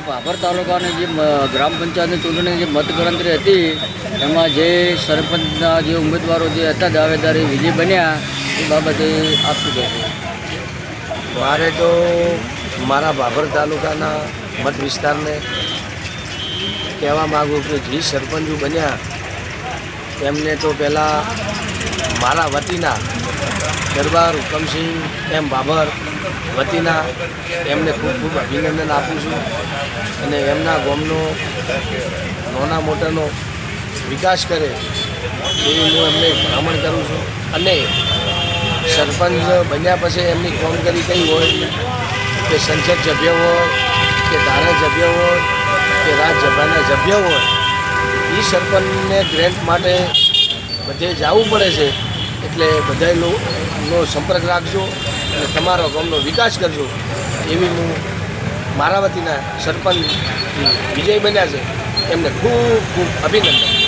ભાભર તાલુકાની જે ગ્રામ પંચાયતની ચૂંટણીની જે મતગણતરી હતી, એમાં જે સરપંચના જે ઉમેદવારો જે હતા, દાવેદારી વિજય બન્યા, એ બાબતે આપ કહેશો? મારે તો મારા ભાભર તાલુકાના મત વિસ્તારને કહેવા માગું કે જે સરપંચો બન્યા, એમને તો પહેલાં મારા વતીના દરબાર હુકમસિંહ એમ બાબર વતીના એમને ખૂબ ખૂબ અભિનંદન આપું છું અને એમના ગામનો નાના મોટાનો વિકાસ કરે એવી હું એમને ભ્રમણ કરું છું. અને સરપંચ બન્યા પછી એમની કામગીરી કઈ હોય, કે સંસદ સભ્ય હોય, કે ધારાસભ્ય હોય, કે રાજ્યસભાના સભ્ય હોય એ સરપંચને ગ્રેન્ટ માટે બધે જવું પડે છે. એટલે બધા નો સંપર્ક રાખજો અને તમારો ગામનો વિકાસ કરજો એવી હું મારા વતીના સરપંચ વિજય બન્યા છે. એમને ખૂબ ખૂબ અભિનંદન.